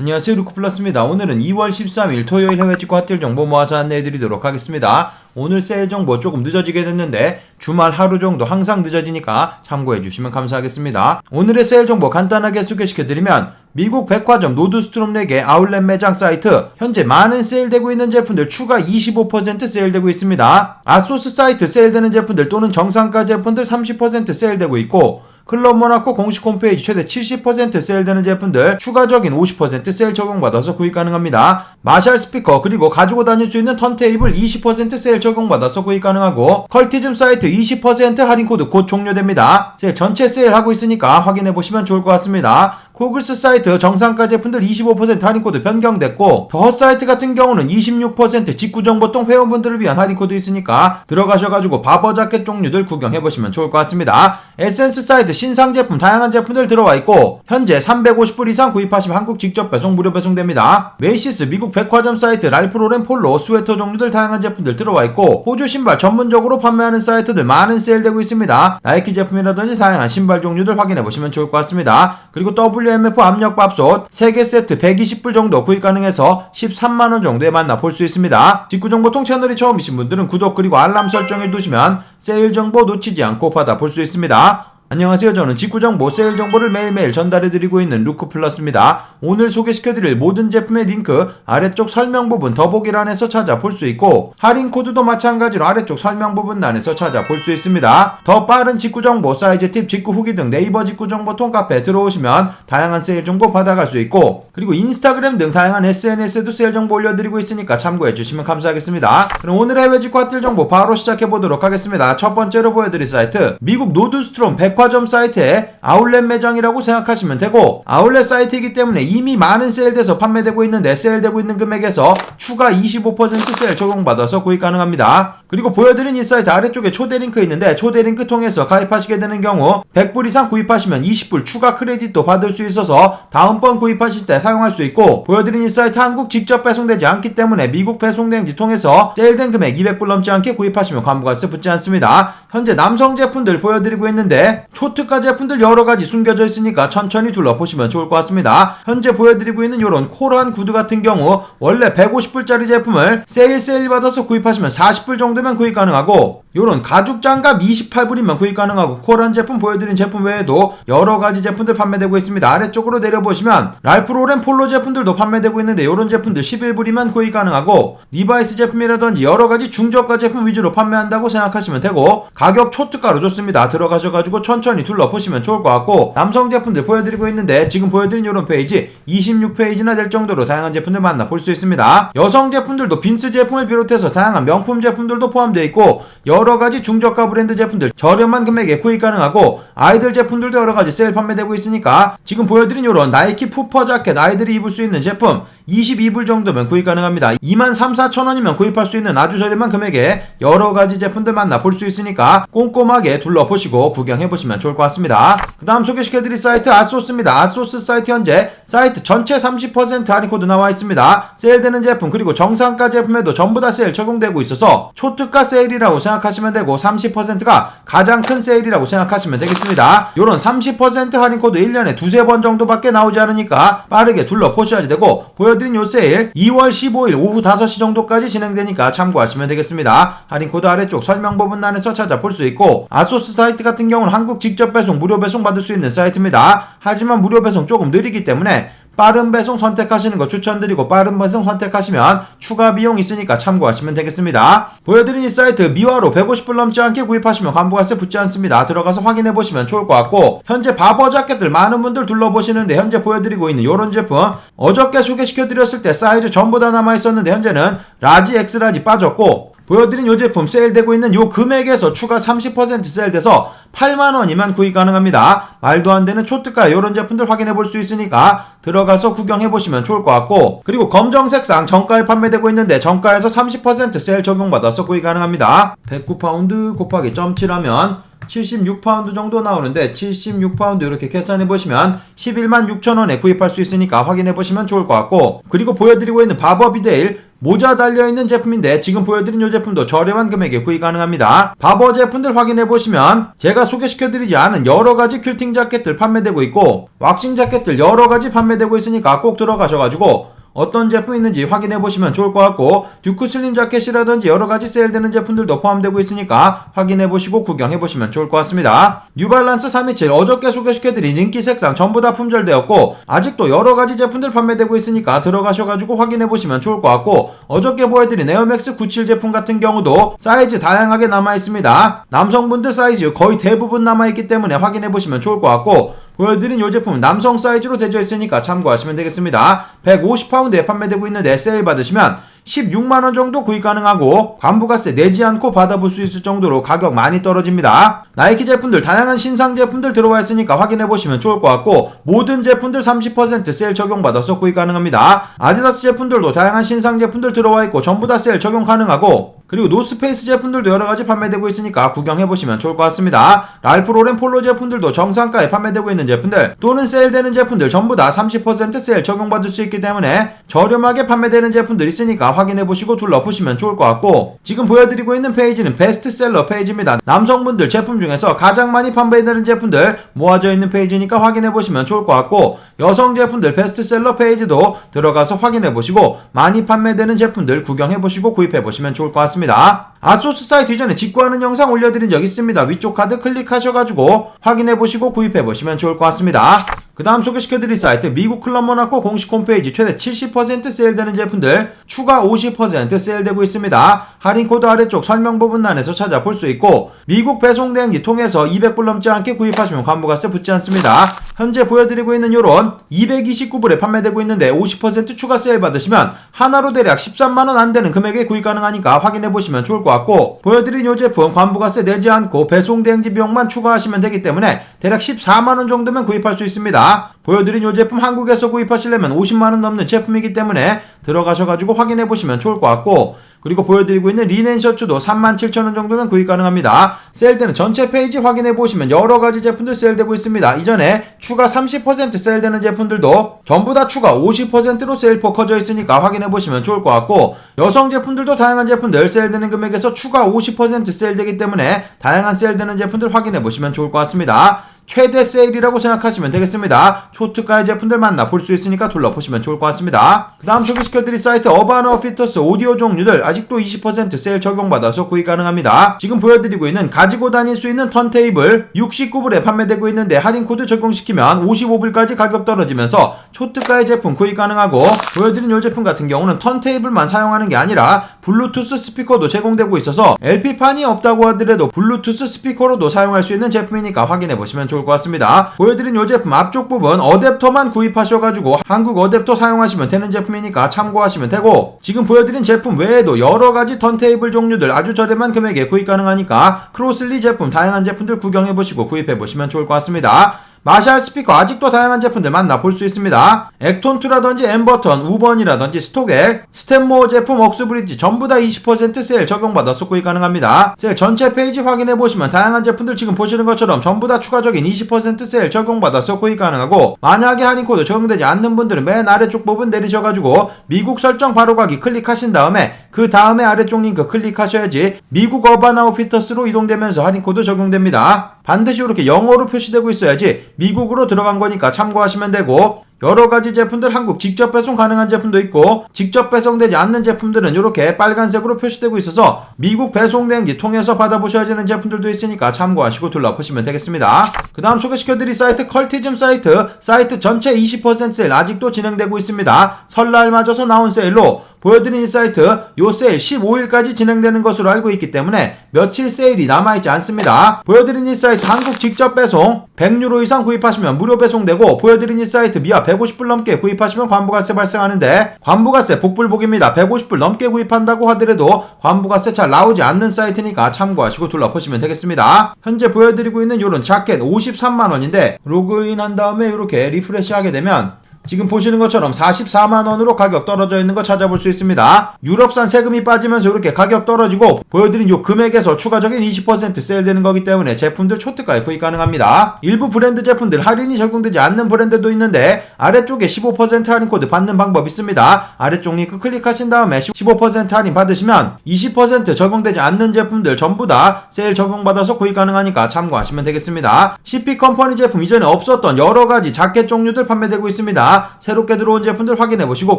안녕하세요 루크플러스입니다. 오늘은 2월 13일 토요일 해외 직구 핫딜 정보 모아서 안내해드리도록 하겠습니다. 오늘 세일 정보 조금 늦어지게 됐는데 주말 하루 정도 항상 늦어지니까 참고해주시면 감사하겠습니다. 오늘의 세일 정보 간단하게 소개시켜드리면 미국 백화점 노드스트롬 4개 아울렛 매장 사이트 현재 많은 세일되고 있는 제품들 추가 25% 세일되고 있습니다. 아소스 사이트 세일되는 제품들 또는 정상가 제품들 30% 세일되고 있고 클럽 모나코 공식 홈페이지 최대 70% 세일되는 제품들 추가적인 50% 세일 적용받아서 구입 가능합니다. 마샬 스피커 그리고 가지고 다닐 수 있는 턴테이블 20% 세일 적용받아서 구입 가능하고 컬티즘 사이트 20% 할인 코드 곧 종료됩니다. 세일 전체 세일하고 있으니까 확인해 보시면 좋을 것 같습니다. 코글스 사이트 정상가 제품들 25% 할인 코드 변경됐고 더 사이트 같은 경우는 26% 직구정보통 회원분들을 위한 할인 코드 있으니까 들어가셔가지고 바버 자켓 종류들 구경해 보시면 좋을 것 같습니다. 에센스 사이트 신상 제품 다양한 제품들 들어와 있고 현재 350불 이상 구입하시면 한국 직접 배송 무료 배송됩니다. 메이시스 미국 백화점 사이트 랄프로렌 폴로 스웨터 종류들 다양한 제품들 들어와 있고 호주 신발 전문적으로 판매하는 사이트들 많은 세일되고 있습니다. 나이키 제품이라든지 다양한 신발 종류들 확인해 보시면 좋을 것 같습니다. 그리고 WMF 압력밥솥 3개 세트 120불 정도 구입 가능해서 13만원 정도에 만나 볼 수 있습니다. 직구정보 통 채널이 처음이신 분들은 구독 그리고 알람 설정해 두시면 세일 정보 놓치지 않고 받아볼 수 있습니다. 안녕하세요. 저는 직구정보 세일 정보를 매일매일 전달해드리고 있는 루크플러스입니다. 오늘 소개시켜드릴 모든 제품의 링크 아래쪽 설명 부분 더보기란에서 찾아볼 수 있고 할인 코드도 마찬가지로 아래쪽 설명 부분란에서 찾아볼 수 있습니다. 더 빠른 직구 정보, 사이즈 팁, 직구 후기 등 네이버 직구 정보 통카페 들어오시면 다양한 세일 정보 받아갈 수 있고 그리고 인스타그램 등 다양한 SNS에도 세일 정보 올려드리고 있으니까 참고해 주시면 감사하겠습니다. 그럼 오늘의 해외 직구 핫딜 정보 바로 시작해 보도록 하겠습니다. 첫 번째로 보여드릴 사이트 미국 노드스트롬 백화점 사이트의 아울렛 매장이라고 생각하시면 되고 아울렛 사이트이기 때문에 이미 많은 세일돼서 판매되고 있는데 세일되고 있는 금액에서 추가 25% 세일 적용받아서 구입 가능합니다. 그리고 보여드린 이 사이트 아래쪽에 초대 링크 있는데 초대 링크 통해서 가입하시게 되는 경우 100불 이상 구입하시면 20불 추가 크레딧도 받을 수 있어서 다음번 구입하실 때 사용할 수 있고 보여드린 이 사이트 한국 직접 배송되지 않기 때문에 미국 배송대행지 통해서 세일된 금액 200불 넘지 않게 구입하시면 관부가세 붙지 않습니다. 현재 남성 제품들 보여드리고 있는데 초특가 제품들 여러 가지 숨겨져 있으니까 천천히 둘러보시면 좋을 것 같습니다. 현재 보여드리고 있는 이런 코란 구두 같은 경우 원래 150불짜리 제품을 세일 세일 받아서 구입하시면 40불 정도면 구입 가능하고 요런 가죽 장갑 28불이면 구입 가능하고 코란 제품 보여드린 제품 외에도 여러 가지 제품들 판매되고 있습니다. 아래쪽으로 내려보시면 랄프 로렌 폴로 제품들도 판매되고 있는데 요런 제품들 11불이면 구입 가능하고 리바이스 제품이라든지 여러 가지 중저가 제품 위주로 판매한다고 생각하시면 되고 가격 초특가로 좋습니다. 들어가셔가지고 천천히 둘러보시면 좋을 것 같고 남성 제품들 보여드리고 있는데 지금 보여드린 이런 페이지 26페이지나 될 정도로 다양한 제품들 만나볼 수 있습니다. 여성 제품들도 빈스 제품을 비롯해서 다양한 명품 제품들도 포함되어 있고 여러 가지 중저가 브랜드 제품들 저렴한 금액에 구입 가능하고 아이들 제품들도 여러 가지 세일 판매되고 있으니까 지금 보여드린 이런 나이키 푸퍼 자켓 아이들이 입을 수 있는 제품 22불 정도면 구입 가능합니다. 2만 3, 4천 원이면 구입할 수 있는 아주 저렴한 금액에 여러 가지 제품들 만나 볼 수 있으니까 꼼꼼하게 둘러보시고 구경해보시면 좋을 것 같습니다. 그 다음 소개시켜드릴 사이트 아소스입니다. 아소스 사이트 현재 사이트 전체 30% 할인 코드 나와 있습니다. 세일되는 제품 그리고 정상가 제품에도 전부 다 세일 적용되고 있어서 초특가 세일이라고 생각하시면 되고 30%가 가장 큰 세일이라고 생각하시면 되겠습니다. 요런 30% 할인 코드 1년에 두세 번 정도밖에 나오지 않으니까 빠르게 둘러보셔야지 되고 보여드린 요 세일 2월 15일 오후 5시 정도까지 진행되니까 참고하시면 되겠습니다. 할인 코드 아래쪽 설명 부분란에서 찾아볼 수 있고 아소스 사이트 같은 경우는 한국 직접 배송 무료 배송 받을 수 있는 사이트입니다. 하지만 무료 배송 조금 느리기 때문에 빠른 배송 선택하시는 거 추천드리고 빠른 배송 선택하시면 추가 비용 있으니까 참고하시면 되겠습니다. 보여드린 이 사이트 미화로 150불 넘지 않게 구입하시면 관부가세 붙지 않습니다. 들어가서 확인해 보시면 좋을 것 같고 현재 바버 자켓들 많은 분들 둘러보시는데 현재 보여드리고 있는 이런 제품 어저께 소개시켜 드렸을 때 사이즈 전부 다 남아 있었는데 현재는 라지 엑스라지 빠졌고 보여드린 요 제품 세일되고 있는 요 금액에서 추가 30% 세일돼서 8만원이면 구입 가능합니다. 말도 안 되는 초특가 이런 제품들 확인해 볼 수 있으니까 들어가서 구경해 보시면 좋을 것 같고 그리고 검정색상 정가에 판매되고 있는데 정가에서 30% 세일 적용받아서 구입 가능합니다. 109파운드 곱하기 0.7하면 76파운드 정도 나오는데 76파운드 이렇게 계산해 보시면 11만 6천원에 구입할 수 있으니까 확인해 보시면 좋을 것 같고 그리고 보여드리고 있는 바버비데일 모자 달려있는 제품인데 지금 보여드린 이 제품도 저렴한 금액에 구입 가능합니다. 바버 제품들 확인해보시면 제가 소개시켜드리지 않은 여러가지 퀼팅 자켓들 판매되고 있고 왁싱 자켓들 여러가지 판매되고 있으니까 꼭 들어가셔가지고 어떤 제품이 있는지 확인해 보시면 좋을 것 같고 듀크 슬림 자켓이라든지 여러 가지 세일되는 제품들도 포함되고 있으니까 확인해 보시고 구경해 보시면 좋을 것 같습니다. 뉴발란스 327 어저께 소개시켜드린 인기 색상 전부 다 품절되었고 아직도 여러 가지 제품들 판매되고 있으니까 들어가셔가지고 확인해 보시면 좋을 것 같고 어저께 보여드린 에어맥스 97 제품 같은 경우도 사이즈 다양하게 남아 있습니다. 남성분들 사이즈 거의 대부분 남아 있기 때문에 확인해 보시면 좋을 것 같고 보여드린 이 제품은 남성 사이즈로 되어 있으니까 참고하시면 되겠습니다. 150파운드에 판매되고 있는 데 세일 받으시면 16만원 정도 구입 가능하고 관부가세 내지 않고 받아볼 수 있을 정도로 가격 많이 떨어집니다. 나이키 제품들 다양한 신상 제품들 들어와 있으니까 확인해 보시면 좋을 것 같고 모든 제품들 30% 세일 적용받아서 구입 가능합니다. 아디다스 제품들도 다양한 신상 제품들 들어와 있고 전부 다 세일 적용 가능하고 그리고 노스페이스 제품들도 여러가지 판매되고 있으니까 구경해보시면 좋을 것 같습니다. 랄프 로렌 폴로 제품들도 정상가에 판매되고 있는 제품들 또는 세일되는 제품들 전부 다 30% 세일 적용받을 수 있기 때문에 저렴하게 판매되는 제품들 있으니까 확인해 보시고 둘러보시면 좋을 것 같고 지금 보여드리고 있는 페이지는 베스트셀러 페이지입니다. 남성분들 제품 중에서 가장 많이 판매되는 제품들 모아져 있는 페이지니까 확인해 보시면 좋을 것 같고 여성 제품들 베스트셀러 페이지도 들어가서 확인해 보시고 많이 판매되는 제품들 구경해 보시고 구입해 보시면 좋을 것 같습니다. 아소스 사이트 이전에 직구하는 영상 올려드린 적 있습니다. 위쪽 카드 클릭하셔가지고 확인해보시고 구입해보시면 좋을 것 같습니다. 그 다음 소개시켜드릴 사이트 미국 클럽 모나코 공식 홈페이지 최대 70% 세일되는 제품들 추가 50% 세일되고 있습니다. 할인 코드 아래쪽 설명 부분란에서 찾아볼 수 있고 미국 배송 대행지 통해서 200불 넘지 않게 구입하시면 관부가세 붙지 않습니다. 현재 보여드리고 있는 요런 229불에 판매되고 있는데 50% 추가 세일 받으시면 하나로 대략 13만원 안 되는 금액에 구입 가능하니까 확인해보시면 좋을 것 같고 보여드린 요 제품 관부가세 내지 않고 배송 대행지 비용만 추가하시면 되기 때문에 대략 14만원 정도면 구입할 수 있습니다. 보여드린 이 제품 한국에서 구입하시려면 50만원 넘는 제품이기 때문에 들어가셔가지고 확인해 보시면 좋을 것 같고 그리고 보여드리고 있는 리넨 셔츠도 37,000원 정도면 구입 가능합니다. 세일되는 전체 페이지 확인해 보시면 여러 가지 제품들 세일되고 있습니다. 이전에 추가 30% 세일되는 제품들도 전부 다 추가 50%로 세일폭 커져 있으니까 확인해 보시면 좋을 것 같고 여성 제품들도 다양한 제품들 세일되는 금액에서 추가 50% 세일되기 때문에 다양한 세일되는 제품들 확인해 보시면 좋을 것 같습니다. 최대 세일이라고 생각하시면 되겠습니다. 초특가의 제품들 만나 볼 수 있으니까 둘러보시면 좋을 것 같습니다. 그 다음 소개시켜드릴 사이트 어바너 피터스 오디오 종류들 아직도 20% 세일 적용받아서 구입 가능합니다. 지금 보여드리고 있는 가지고 다닐 수 있는 턴테이블 69불에 판매되고 있는데 할인 코드 적용시키면 55불까지 가격 떨어지면서 초특가의 제품 구입 가능하고 보여드린 이 제품 같은 경우는 턴테이블만 사용하는 게 아니라 블루투스 스피커도 제공되고 있어서 LP판이 없다고 하더라도 블루투스 스피커로도 사용할 수 있는 제품이니까 확인해 보시면 좋을 것 같습니다. 보여드린 이 제품 앞쪽 부분 어댑터만 구입하셔가지고 한국 어댑터 사용하시면 되는 제품이니까 참고하시면 되고 지금 보여드린 제품 외에도 여러가지 턴테이블 종류들 아주 저렴한 금액에 구입 가능하니까 크로슬리 제품 다양한 제품들 구경해보시고 구입해보시면 좋을 것 같습니다. 마샬 스피커 아직도 다양한 제품들 만나볼 수 있습니다. 액톤2라든지 엠버턴, 우번이라든지 스톡엘, 스탠모 제품 억스브리지 전부 다 20% 세일 적용받아서 구입 가능합니다. 세일 전체 페이지 확인해보시면 다양한 제품들 지금 보시는 것처럼 전부 다 추가적인 20% 세일 적용받아서 구입 가능하고 만약에 할인코드 적용되지 않는 분들은 맨 아래쪽 부분 내리셔가지고 미국 설정 바로 가기 클릭하신 다음에 그 다음에 아래쪽 링크 클릭하셔야지 미국 어반 아웃피터스로 이동되면서 할인코드 적용됩니다. 반드시 이렇게 영어로 표시되고 있어야지 미국으로 들어간 거니까 참고하시면 되고 여러 가지 제품들 한국 직접 배송 가능한 제품도 있고 직접 배송되지 않는 제품들은 이렇게 빨간색으로 표시되고 있어서 미국 배송 대행지 통해서 받아보셔야 되는 제품들도 있으니까 참고하시고 둘러보시면 되겠습니다. 그 다음 소개시켜드릴 사이트 컬티즘 사이트 사이트 전체 20% 세일 아직도 진행되고 있습니다. 설날 맞아서 나온 세일로 보여드린 이 사이트 요 세일 15일까지 진행되는 것으로 알고 있기 때문에 며칠 세일이 남아있지 않습니다. 보여드린 이 사이트 한국 직접 배송 100유로 이상 구입하시면 무료 배송되고 보여드린 이 사이트 미아 150불 넘게 구입하시면 관부가세 발생하는데 관부가세 복불복입니다. 150불 넘게 구입한다고 하더라도 관부가세 잘 나오지 않는 사이트니까 참고하시고 둘러보시면 되겠습니다. 현재 보여드리고 있는 요런 자켓 53만원인데 로그인 한 다음에 이렇게 리프레시 하게 되면 지금 보시는 것처럼 44만원으로 가격 떨어져 있는 거 찾아볼 수 있습니다. 유럽산 세금이 빠지면서 이렇게 가격 떨어지고 보여드린 요 금액에서 추가적인 20% 세일되는 거기 때문에 제품들 초특가에 구입 가능합니다. 일부 브랜드 제품들 할인이 적용되지 않는 브랜드도 있는데 아래쪽에 15% 할인 코드 받는 방법 있습니다. 아래쪽 링크 클릭하신 다음에 15% 할인 받으시면 20% 적용되지 않는 제품들 전부 다 세일 적용받아서 구입 가능하니까 참고하시면 되겠습니다. CP 컴퍼니 제품 이전에 없었던 여러 가지 자켓 종류들 판매되고 있습니다. 새롭게 들어온 제품들 확인해 보시고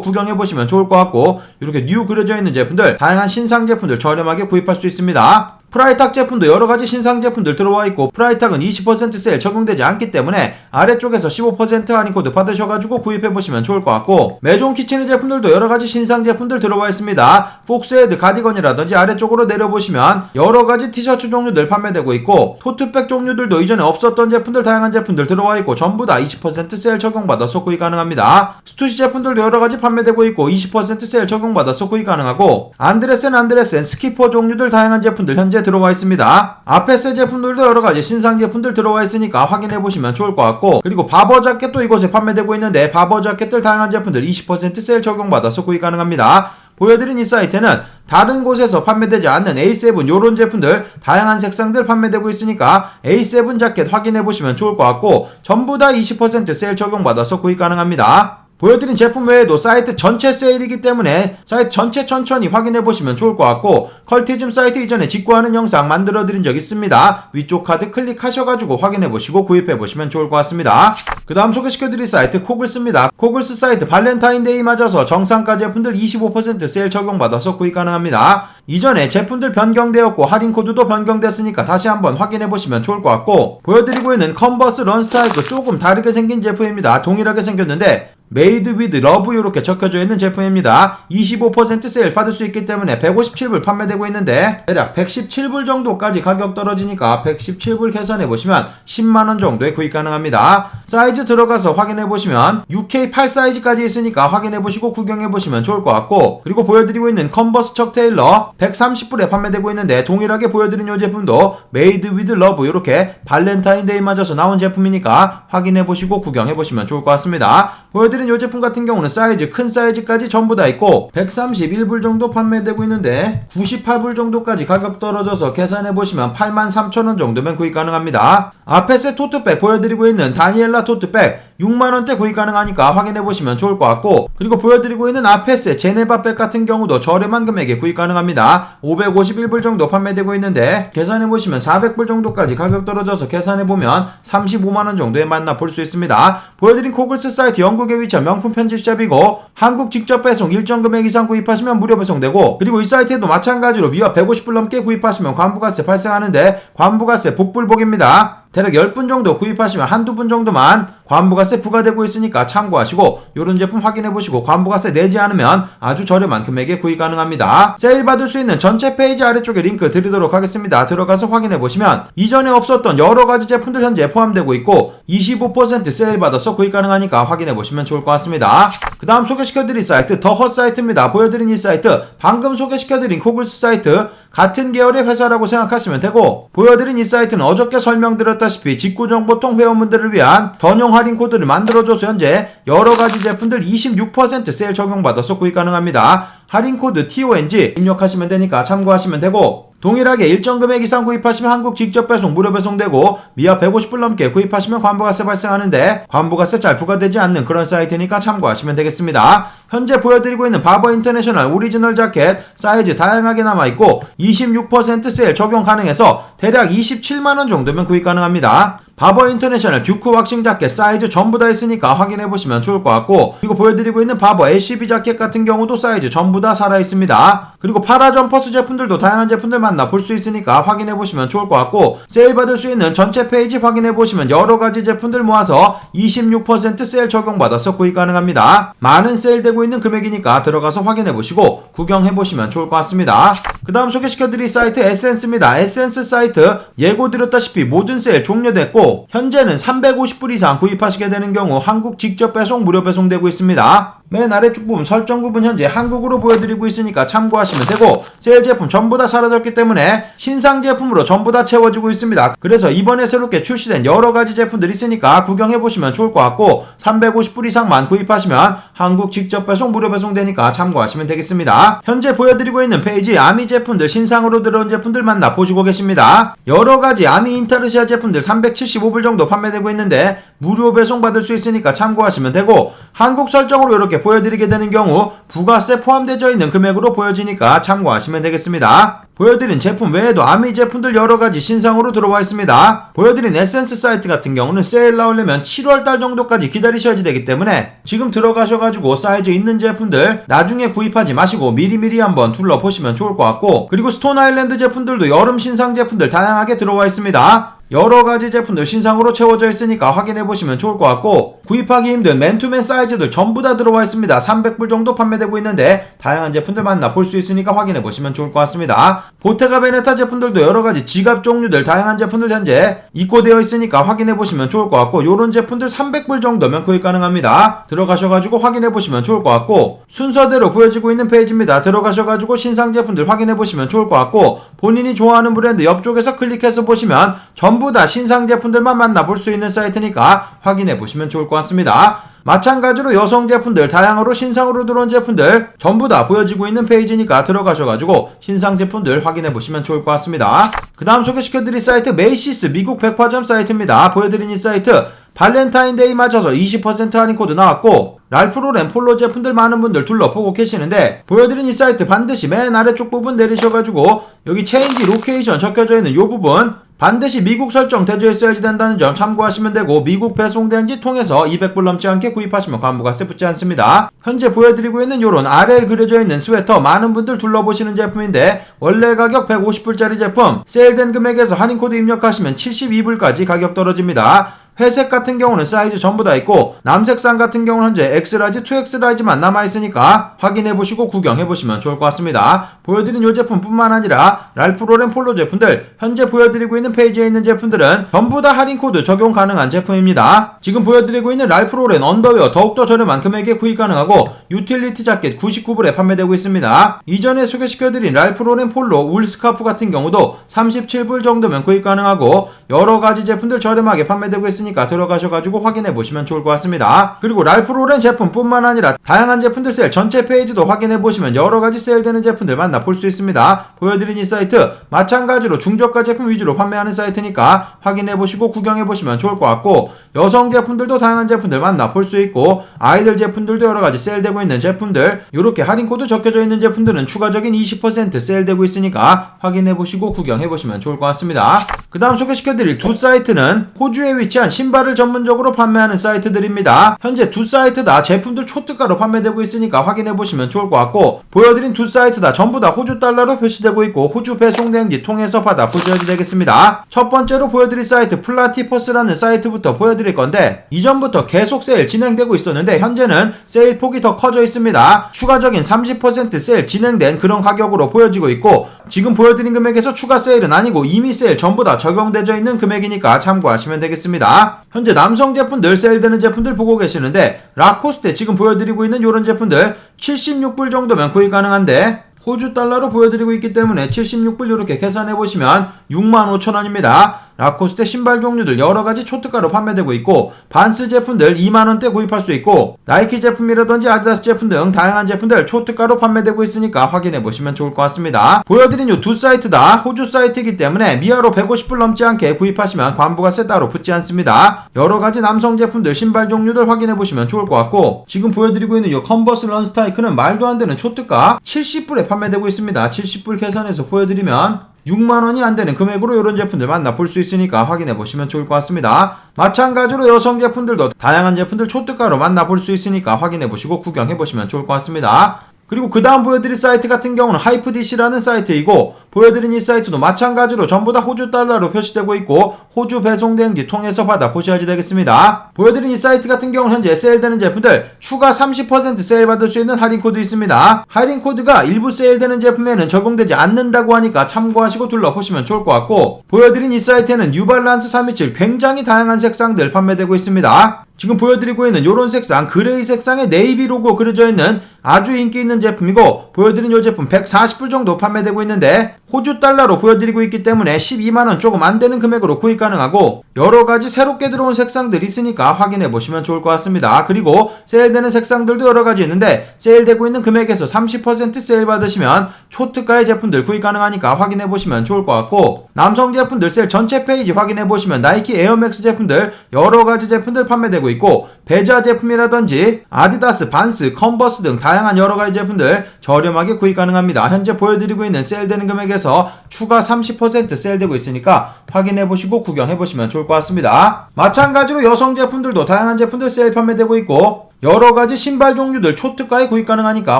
구경해 보시면 좋을 것 같고 이렇게 뉴 그려져 있는 제품들 다양한 신상 제품들 저렴하게 구입할 수 있습니다. 프라이탁 제품도 여러 가지 신상 제품들 들어와 있고 프라이탁은 20% 세일 적용되지 않기 때문에 아래쪽에서 15% 할인 코드 받으셔가지고 구입해 보시면 좋을 것 같고 메종 키친의 제품들도 여러 가지 신상 제품들 들어와 있습니다. 폭스헤드 가디건이라든지 아래쪽으로 내려보시면 여러 가지 티셔츠 종류들 판매되고 있고 토트백 종류들도 이전에 없었던 제품들 다양한 제품들 들어와 있고 전부 다 20% 세일 적용받아서 구입 가능합니다. 스투시 제품들도 여러 가지 판매되고 있고 20% 세일 적용받아서 구입 가능하고 안드레센 안드레센 스키퍼 종류들 다양한 제품들 현재 들어와 있습니다. 아페스 제품들도 여러 가지 신상 제품들 들어와 있으니까 확인해 보시면 좋을 것 같고 그리고 바버 자켓도 이곳에 판매되고 있는데 바버 자켓들 다양한 제품들 20% 세일 적용받아서 구입 가능합니다. 보여드린 이 사이트는 다른 곳에서 판매되지 않는 A7 요런 제품들 다양한 색상들 판매되고 있으니까 A7 자켓 확인해 보시면 좋을 것 같고 전부 다 20% 세일 적용받아서 구입 가능합니다. 보여드린 제품 외에도 사이트 전체 세일이기 때문에 사이트 전체 천천히 확인해 보시면 좋을 것 같고 컬티즘 사이트 이전에 직구하는 영상 만들어 드린 적 있습니다. 위쪽 카드 클릭하셔가지고 확인해 보시고 구입해 보시면 좋을 것 같습니다. 그 다음 소개시켜 드릴 사이트 코글스입니다. 코글스 사이트 발렌타인데이 맞아서 정상가 제품들 25% 세일 적용받아서 구입 가능합니다. 이전에 제품들 변경되었고 할인 코드도 변경됐으니까 다시 한번 확인해 보시면 좋을 것 같고 보여드리고 있는 컨버스 런스타일도 조금 다르게 생긴 제품입니다. 동일하게 생겼는데 메이드 위드 러브 이렇게 적혀져 있는 제품입니다. 25% 세일 받을 수 있기 때문에 157불 판매되고 있는데 대략 117불 정도까지 가격 떨어지니까 117불 계산해 보시면 10만원 정도에 구입 가능합니다. 사이즈 들어가서 확인해 보시면 UK8 사이즈까지 있으니까 확인해 보시고 구경해 보시면 좋을 것 같고 그리고 보여드리고 있는 컨버스 척 테일러 130불에 판매되고 있는데 동일하게 보여드린 이 제품도 메이드 위드 러브 이렇게 발렌타인데이 맞아서 나온 제품이니까 확인해 보시고 구경해 보시면 좋을 것 같습니다. 보여드린 이 제품 같은 경우는 사이즈 큰 사이즈까지 전부 다 있고 131불 정도 판매되고 있는데 98불 정도까지 가격 떨어져서 계산해 보시면 83,000원 정도면 구입 가능합니다. 아페세 토트백 보여드리고 있는 다니엘라 토트백 6만원대 구입 가능하니까 확인해보시면 좋을 것 같고 그리고 보여드리고 있는 아페스의 제네바백 같은 경우도 저렴한 금액에 구입 가능합니다. 551불 정도 판매되고 있는데 계산해보시면 400불 정도까지 가격 떨어져서 계산해보면 35만원 정도에 만나 볼 수 있습니다. 보여드린 코글스 사이트 영국에 위치한 명품 편집샵이고 한국 직접 배송 일정 금액 이상 구입하시면 무료 배송되고 그리고 이 사이트에도 마찬가지로 미화 150불 넘게 구입하시면 관부가세 발생하는데 관부가세 복불복입니다. 대략 10분 정도 구입하시면 한두 분 정도만 관부가세 부과되고 있으니까 참고하시고 이런 제품 확인해 보시고 관부가세 내지 않으면 아주 저렴한 금액에 구입 가능합니다. 세일 받을 수 있는 전체 페이지 아래쪽에 링크 드리도록 하겠습니다. 들어가서 확인해 보시면 이전에 없었던 여러 가지 제품들 현재 포함되고 있고 25% 세일 받아서 구입 가능하니까 확인해 보시면 좋을 것 같습니다. 그 다음 소개시켜 드릴 사이트 더헛 사이트입니다. 보여드린 이 사이트 방금 소개시켜 드린 코글스 사이트 같은 계열의 회사라고 생각하시면 되고 보여드린 이 사이트는 어저께 설명드렸다시피 직구정보통 회원분들을 위한 전용 할인 코드를 만들어줘서 현재 여러가지 제품들 26% 세일 적용받아서 구입 가능합니다. 할인 코드 TONG 입력하시면 되니까 참고하시면 되고 동일하게 일정 금액 이상 구입하시면 한국 직접 배송 무료 배송되고 미화 150불 넘게 구입하시면 관부가세 발생하는데 관부가세 잘 부과되지 않는 그런 사이트니까 참고하시면 되겠습니다. 현재 보여드리고 있는 바버 인터내셔널 오리지널 자켓 사이즈 다양하게 남아있고 26% 세일 적용 가능해서 대략 27만원 정도면 구입 가능합니다. 바버 인터내셔널 듀크 왁싱 자켓 사이즈 전부 다 있으니까 확인해 보시면 좋을 것 같고 그리고 보여드리고 있는 바버 LCB 자켓 같은 경우도 사이즈 전부 다 살아 있습니다. 그리고 파라 점퍼스 제품들도 다양한 제품들 만나 볼 수 있으니까 확인해 보시면 좋을 것 같고 세일 받을 수 있는 전체 페이지 확인해 보시면 여러 가지 제품들 모아서 26% 세일 적용 받아서 구입 가능합니다. 많은 세일되고 있는 금액이니까 들어가서 확인해 보시고 구경해 보시면 좋을 것 같습니다. 그 다음 소개시켜 드릴 사이트 에센스입니다. 에센스 사이트 예고 드렸다시피 모든 세일 종료됐고 현재는 350불 이상 구입하시게 되는 경우 한국 직접 배송 무료 배송되고 있습니다. 맨 아래쪽 부분 설정 부분 현재 한국으로 보여드리고 있으니까 참고하시면 되고 세일 제품 전부 다 사라졌기 때문에 신상 제품으로 전부 다 채워지고 있습니다. 그래서 이번에 새롭게 출시된 여러 가지 제품들이 있으니까 구경해 보시면 좋을 것 같고 350불 이상만 구입하시면 한국 직접 배송 무료 배송되니까 참고하시면 되겠습니다. 현재 보여드리고 있는 페이지 아미 제품들 신상으로 들어온 제품들 만나 보시고 계십니다. 여러 가지 아미 인타르시아 제품들 375불 정도 판매되고 있는데 무료 배송 받을 수 있으니까 참고하시면 되고 한국 설정으로 이렇게 보여드리게 되는 경우 부가세 포함되어 있는 금액으로 보여지니까 참고하시면 되겠습니다. 보여드린 제품 외에도 아미 제품들 여러가지 신상으로 들어와 있습니다. 보여드린 에센스 사이트 같은 경우는 세일 나오려면 7월달 정도까지 기다리셔야 되기 때문에 지금 들어가셔가지고 사이즈 있는 제품들 나중에 구입하지 마시고 미리미리 한번 둘러보시면 좋을 것 같고 그리고 스톤 아일랜드 제품들도 여름 신상 제품들 다양하게 들어와 있습니다. 여러 가지 제품들 신상으로 채워져 있으니까 확인해 보시면 좋을 것 같고 구입하기 힘든 맨투맨 사이즈들 전부 다 들어와 있습니다. 300불 정도 판매되고 있는데 다양한 제품들 만나 볼 수 있으니까 확인해 보시면 좋을 것 같습니다. 보테가 베네타 제품들도 여러 가지 지갑 종류들 다양한 제품들 현재 입고되어 있으니까 확인해 보시면 좋을 것 같고 요런 제품들 300불 정도면 구입 가능합니다. 들어가셔가지고 확인해 보시면 좋을 것 같고 순서대로 보여지고 있는 페이지입니다. 들어가셔가지고 신상 제품들 확인해 보시면 좋을 것 같고 본인이 좋아하는 브랜드 옆쪽에서 클릭해서 보시면 전부 다 신상 제품들만 만나볼 수 있는 사이트니까 확인해 보시면 좋을 것 같습니다. 마찬가지로 여성 제품들 다양으로 신상으로 들어온 제품들 전부 다 보여지고 있는 페이지니까 들어가셔가지고 신상 제품들 확인해 보시면 좋을 것 같습니다. 그 다음 소개시켜드릴 사이트 메이시스 미국 백화점 사이트입니다. 보여드린 이 사이트 발렌타인데이 맞춰서 20% 할인 코드 나왔고 랄프로렌 폴로 제품들 많은 분들 둘러보고 계시는데 보여드린 이 사이트 반드시 맨 아래쪽 부분 내리셔가지고 여기 체인지 로케이션 적혀져 있는 이 부분 반드시 미국 설정 되어 있어야지 된다는 점 참고하시면 되고 미국 배송된지 통해서 200불 넘지 않게 구입하시면 관부가세 붙지 않습니다. 현재 보여드리고 있는 요런 RL 그려져 있는 스웨터 많은 분들 둘러보시는 제품인데 원래 가격 150불짜리 제품 세일된 금액에서 할인 코드 입력하시면 72불까지 가격 떨어집니다. 회색 같은 경우는 사이즈 전부 다 있고 남색상 같은 경우는 현재 X라지, 2X라지만 남아있으니까 확인해보시고 구경해보시면 좋을 것 같습니다. 보여드린 이 제품뿐만 아니라 랄프 로렌 폴로 제품들 현재 보여드리고 있는 페이지에 있는 제품들은 전부 다 할인 코드 적용 가능한 제품입니다. 지금 보여드리고 있는 랄프 로렌 언더웨어 더욱더 저렴한 금액에 구입 가능하고 유틸리티 자켓 99불에 판매되고 있습니다. 이전에 소개시켜드린 랄프 로렌 폴로 울 스카프 같은 경우도 37불 정도면 구입 가능하고 여러 가지 제품들 저렴하게 판매되고 있으니까 들어가셔가지고 확인해 보시면 좋을 것 같습니다. 그리고 랄프 로렌 제품뿐만 아니라 다양한 제품들 세일 전체 페이지도 확인해 보시면 여러 가지 세일되는 제품들 만나 볼 수 있습니다. 보여드린 이 사이트 마찬가지로 중저가 제품 위주로 판매하는 사이트니까 확인해 보시고 구경해 보시면 좋을 것 같고 여성 제품들도 다양한 제품들 만나 볼 수 있고 아이들 제품들도 여러 가지 세일되고 있는 제품들 이렇게 할인 코드 적혀져 있는 제품들은 추가적인 20% 세일되고 있으니까 확인해 보시고 구경해 보시면 좋을 것 같습니다. 그 다음 소개시켜드릴 두 사이트는 호주에 위치한 신발을 전문적으로 판매하는 사이트들입니다. 현재 두 사이트 다 제품들 초특가로 판매되고 있으니까 확인해 보시면 좋을 것 같고 보여드린 두 사이트 다 전부 다 호주 달러로 표시되고 있고 호주 배송 대행지 통해서 받아 보셔야 되겠습니다. 첫 번째로 보여드릴 사이트 플라티퍼스라는 사이트부터 보여드릴 건데 이전부터 계속 세일 진행되고 있었는데 현재는 세일 폭이 더 커져 있습니다. 추가적인 30% 세일 진행된 그런 가격으로 보여지고 있고 지금 보여드린 금액에서 추가 세일은 아니고 이미 세일 전부 다 적용되어 있는 금액이니까 참고하시면 되겠습니다. 현재 남성 제품 늘 세일되는 제품들 보고 계시는데 라코스테 지금 보여드리고 있는 이런 제품들 76불 정도면 구입 가능한데 호주 달러로 보여드리고 있기 때문에 76불 이렇게 계산해 보시면 65,000원입니다. 라코스테 신발 종류들 여러 가지 초특가로 판매되고 있고 반스 제품들 2만 원대 구입할 수 있고 나이키 제품이라든지 아디다스 제품 등 다양한 제품들 초특가로 판매되고 있으니까 확인해 보시면 좋을 것 같습니다. 보여드린 이두 사이트 다 호주 사이트이기 때문에 미아로 150불 넘지 않게 구입하시면 관부가세 따로 붙지 않습니다. 여러 가지 남성 제품들 신발 종류들 확인해 보시면 좋을 것 같고 지금 보여드리고 있는 이 컨버스 런스타이크는 말도 안 되는 초특가 70불에 판매되고 있습니다. 70불 계산해서 보여드리면 6만 원이 안 되는 금액으로 이런 제품들 만나 볼 수 있으니까 확인해 보시면 좋을 것 같습니다. 마찬가지로 여성 제품들도 다양한 제품들 초특가로 만나 볼 수 있으니까 확인해 보시고 구경해 보시면 좋을 것 같습니다. 그리고 그 다음 보여드릴 사이트 같은 경우는 하이프디시라는 사이트이고 보여드린 이 사이트도 마찬가지로 전부 다 호주 달러로 표시되고 있고 호주 배송 대행지 통해서 받아 보셔야지 되겠습니다. 보여드린 이 사이트 같은 경우는 현재 세일되는 제품들 추가 30% 세일 받을 수 있는 할인 코드 있습니다. 할인 코드가 일부 세일되는 제품에는 적용되지 않는다고 하니까 참고하시고 둘러보시면 좋을 것 같고 보여드린 이 사이트에는 뉴발란스 327 굉장히 다양한 색상들 판매되고 있습니다. 지금 보여드리고 있는 이런 색상 그레이 색상의 네이비 로고 그려져 있는 아주 인기 있는 제품이고 보여드린 이 제품 140불 정도 판매되고 있는데 호주 달러로 보여드리고 있기 때문에 12만원 조금 안 되는 금액으로 구입 가능하고 여러 가지 새롭게 들어온 색상들이 있으니까 확인해 보시면 좋을 것 같습니다. 그리고 세일되는 색상들도 여러 가지 있는데 세일되고 있는 금액에서 30% 세일 받으시면 초특가의 제품들 구입 가능하니까 확인해 보시면 좋을 것 같고 남성 제품들 세일 전체 페이지 확인해 보시면 나이키 에어맥스 제품들 여러 가지 제품들 판매되고 있고 베자 제품이라든지 아디다스, 반스, 컨버스 등 다양한 여러 가지 제품들 저렴하게 구입 가능합니다. 현재 보여드리고 있는 세일되는 금액에서 추가 30% 세일되고 있으니까 확인해 보시고 구경해 보시면 좋을 것 같습니다. 마찬가지로 여성 제품들도 다양한 제품들 세일 판매되고 있고 여러 가지 신발 종류들 초특가에 구입 가능하니까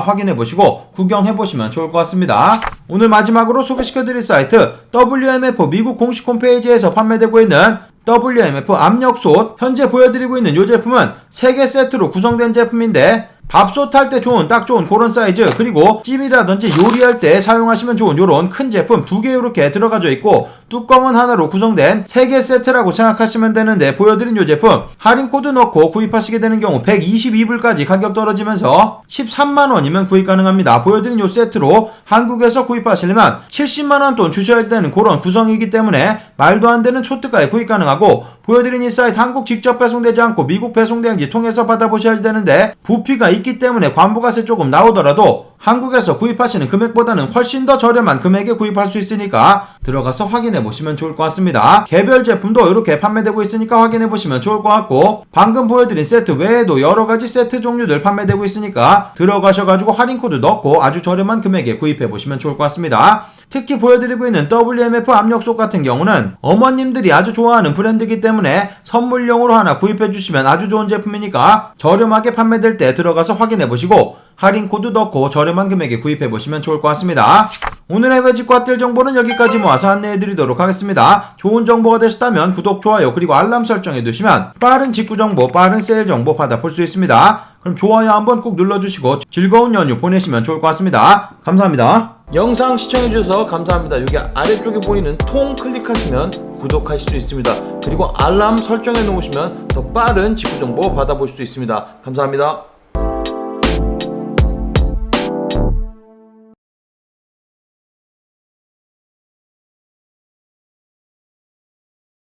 확인해 보시고 구경해 보시면 좋을 것 같습니다. 오늘 마지막으로 소개시켜 드릴 사이트 WMF 미국 공식 홈페이지에서 판매되고 있는 WMF 압력솥 현재 보여드리고 있는 이 제품은 3개 세트로 구성된 제품인데 밥솥 할 때 좋은 딱 좋은 그런 사이즈 그리고 찜이라든지 요리할 때 사용하시면 좋은 요런 큰 제품 두 개 이렇게 들어가져 있고 뚜껑은 하나로 구성된 3개 세트라고 생각하시면 되는데 보여드린 이 제품 할인 코드 넣고 구입하시게 되는 경우 122불까지 가격 떨어지면서 13만원이면 구입 가능합니다. 보여드린 이 세트로 한국에서 구입하시려면 70만원 돈 주셔야 되는 그런 구성이기 때문에 말도 안 되는 초특가에 구입 가능하고 보여드린 이 사이트 한국 직접 배송되지 않고 미국 배송대행지 통해서 받아보셔야 되는데 부피가 있기 때문에 관부가세 조금 나오더라도 한국에서 구입하시는 금액보다는 훨씬 더 저렴한 금액에 구입할 수 있으니까 들어가서 확인해 보시면 좋을 것 같습니다. 개별 제품도 이렇게 판매되고 있으니까 확인해 보시면 좋을 것 같고 방금 보여드린 세트 외에도 여러 가지 세트 종류들 판매되고 있으니까 들어가셔가지고 할인 코드 넣고 아주 저렴한 금액에 구입해 보시면 좋을 것 같습니다. 특히 보여드리고 있는 WMF 압력솥 같은 경우는 어머님들이 아주 좋아하는 브랜드이기 때문에 선물용으로 하나 구입해 주시면 아주 좋은 제품이니까 저렴하게 판매될 때 들어가서 확인해 보시고 할인 코드 넣고 저렴한 금액에 구입해 보시면 좋을 것 같습니다. 오늘의 외집과 뜰 정보는 여기까지 모아서 안내해 드리도록 하겠습니다. 좋은 정보가 되셨다면 구독, 좋아요, 그리고 알람 설정해 두시면 빠른 직구 정보, 빠른 세일 정보 받아볼 수 있습니다. 그럼 좋아요 한번 꼭 눌러주시고 즐거운 연휴 보내시면 좋을 것 같습니다. 감사합니다. 영상 시청해주셔서 감사합니다. 여기 아래쪽에 보이는 통 클릭하시면 구독하실 수 있습니다. 그리고 알람 설정해 놓으시면 더 빠른 직구 정보 받아볼 수 있습니다. 감사합니다.